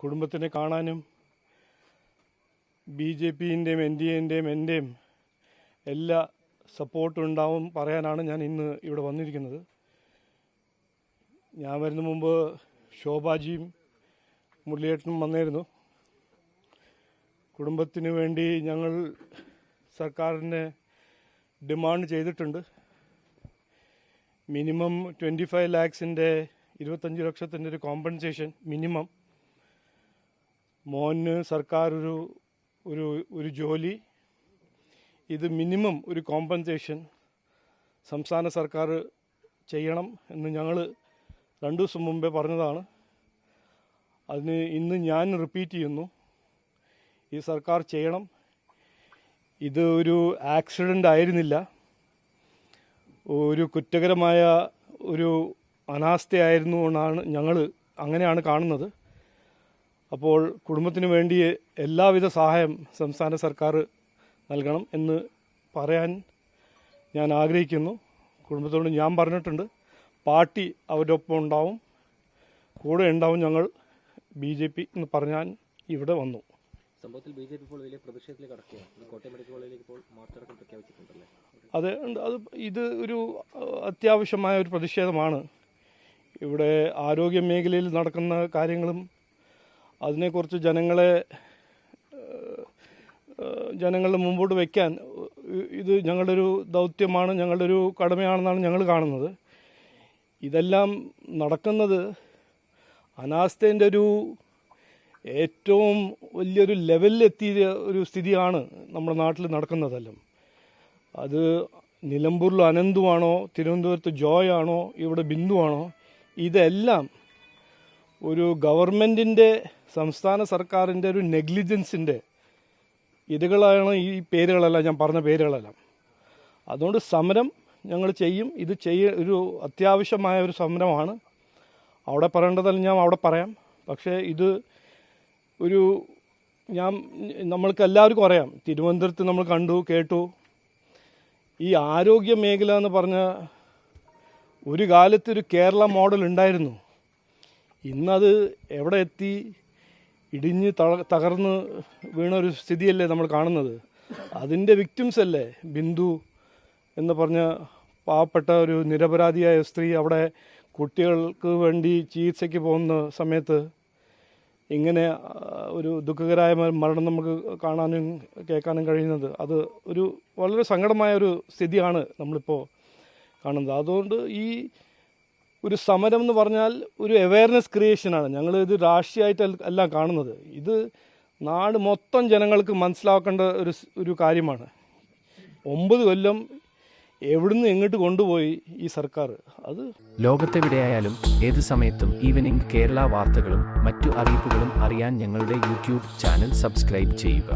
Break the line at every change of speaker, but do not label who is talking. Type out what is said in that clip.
കുടുംബത്തിനെ കാണാനും B J പിന്റെയും എൻ ഡി എന്റെയും എന്റെയും എല്ലാ സപ്പോർട്ടും ഉണ്ടാവും പറയാനാണ് ഞാൻ ഇന്ന് ഇവിടെ വന്നിരിക്കുന്നത്. ഞാൻ വരുന്ന മുമ്പ് ശോഭാജിയും മുരളിയേട്ടനും വന്നിരുന്നു കുടുംബത്തിന് വേണ്ടി ഞങ്ങൾ സർക്കാരിനെ ഡിമാൻഡ് ചെയ്തിട്ടുണ്ട്. മിനിമം ട്വന്റി ഫൈവ് ലാക്സിന്റെ ഇരുപത്തഞ്ച് ലക്ഷത്തിന്റെ ഒരു കോമ്പൻസേഷൻ മിനിമം. മോന് സർക്കാർ ഒരു ഒരു ഒരു ജോലി. ഇത് മിനിമം ഒരു കോമ്പൻസേഷൻ സംസ്ഥാന സർക്കാർ ചെയ്യണം എന്ന് ഞങ്ങൾ രണ്ടു ദിവസം മുമ്പേ പറഞ്ഞതാണ്. അതിന് ഇന്ന് ഞാൻ റിപ്പീറ്റ് ചെയ്യുന്നു. ഈ സർക്കാർ ചെയ്യണം. ഇത് ഒരു ആക്സിഡന്റ് ആയിരുന്നില്ല. ഒരു കുറ്റകരമായ ഒരു അനാസ്ഥയായിരുന്നു എന്നാണ് ഞങ്ങൾ അങ്ങനെയാണ് കാണുന്നത്. അപ്പോൾ കുടുംബത്തിന് വേണ്ടി എല്ലാവിധ സഹായം സംസ്ഥാന സർക്കാർ നൽകണം എന്ന് പറയാൻ ഞാൻ ആഗ്രഹിക്കുന്നു. കുടുംബത്തോട് ഞാൻ പറഞ്ഞിട്ടുണ്ട്. പാർട്ടി അവരുടെ ഒപ്പം ഉണ്ടാവും. കൂടെ ഉണ്ടാവും ഞങ്ങൾ. ബി ജെ പി എന്ന് പറഞ്ഞാൽ ഇവിടെ വന്നു.
സംഭവത്തിൽ ബി ജെ പി ഇപ്പോൾ വലിയ പ്രതിഷേധത്തിലേക്ക് കടക്കുകയാണ്. കോട്ടയം മെഡിക്കൽ കോളേജിലേക്ക് ഇപ്പോൾ മാർച്ചടക്കം പ്രഖ്യാപിച്ചിട്ടുണ്ടല്ലേ?
അത് ഉണ്ട്. അത് ഇത് ഒരു അത്യാവശ്യമായ ഒരു പ്രതിഷേധമാണ്. ഇവിടെ ആരോഗ്യ മേഖലയിൽ നടക്കുന്ന കാര്യങ്ങളും അതിനെക്കുറിച്ച് ജനങ്ങളെ ജനങ്ങളുടെ മുമ്പോട്ട് വയ്ക്കാൻ ഇത് ഞങ്ങളുടെ ഒരു ദൗത്യമാണ് ഞങ്ങളുടെ ഒരു കടമയാണെന്നാണ് ഞങ്ങൾ കാണുന്നത്. ഇതെല്ലാം നടക്കുന്നത് അനാസ്ഥേന്റെ ഒരു ഏറ്റവും വലിയൊരു ലെവലിലെത്തിയ ഒരു സ്ഥിതിയാണ് നമ്മുടെ നാട്ടിൽ നടക്കുന്നതെല്ലാം. അത് നിലമ്പൂരിൽ അനന്തുവാണോ തിരുവനന്തപുരത്ത് ജോയ് ആണോ ഇവിടെ ബിന്ദുവാണോ ഇതെല്ലാം ഒരു ഗവൺമെന്റിന്റെ സംസ്ഥാന സർക്കാരിന്റെ ഒരു നെഗ്ലിജൻസിന്റെ ഇതുകളാണ് ഈ പേരുകളെല്ലാം ഞാൻ പറഞ്ഞ പേരുകളെല്ലാം. അതുകൊണ്ട് സമരം ഞങ്ങൾ ചെയ്യും. ഇത് ചെയ്യ ഒരു അത്യാവശ്യമായ ഒരു സമരമാണ്. അവിടെ പറയേണ്ടതല്ല ഞാൻ അവിടെ പറയാം. പക്ഷേ ഇത് ഒരു ഞാൻ നമ്മൾക്ക് എല്ലാവർക്കും അറിയാം. തിരുവനന്തപുരത്ത് നമ്മൾ കണ്ടു കേട്ടു. ഈ ആരോഗ്യ മേഖല എന്ന് പറഞ്ഞ ഒരു കാലത്ത് ഒരു കേരള മോഡൽ ഉണ്ടായിരുന്നു. ഇന്നത് എവിടെ എത്തി? ഇടിഞ്ഞ് തകർന്ന് വീണ ഒരു സ്ഥിതിയല്ലേ നമ്മൾ കാണുന്നത്? അതിന്റെ വിക്ടിംസ് അല്ലേ? ബിന്ദു എന്ന് പറഞ്ഞ പാവപ്പെട്ട ഒരു നിരപരാധിയായ സ്ത്രീ അവിടെ കുട്ടികൾക്ക് വേണ്ടി ചികിത്സയ്ക്ക് പോകുന്ന സമയത്ത് ഇങ്ങനെ ഒരു ദുഃഖകരമായ മരണം നമുക്ക് കാണാനും കേൾക്കാനും കഴിയുന്നത്. അത് ഒരു വളരെ സങ്കടമായ ഒരു സ്ഥിതിയാണ് നമ്മളിപ്പോൾ കാണുന്നത്. അതുകൊണ്ട് ഈ ഒരു സമരം എന്ന് പറഞ്ഞാൽ ഒരു അവയർനെസ് ക്രിയേഷനാണ് ഞങ്ങൾ ഇത് രാഷ്ട്രീയമായിട്ട് അല്ല കാണുന്നത്. ഇത് നാട് മൊത്തം ജനങ്ങൾക്ക് മനസ്സിലാക്കേണ്ട ഒരു ഒരു കാര്യമാണ്. ഒമ്പത് കൊല്ലം എവിടുന്ന് എങ്ങോട്ട് കൊണ്ടുപോയി ഈ സർക്കാർ? അത്
ലോകത്തെവിടെയായാലും ഏത് സമയത്തും ഈവനിംഗ് കേരള വാർത്തകളും മറ്റു അറിയിപ്പുകളും അറിയാൻ ഞങ്ങളുടെ യൂട്യൂബ് ചാനൽ സബ്സ്ക്രൈബ് ചെയ്യുക.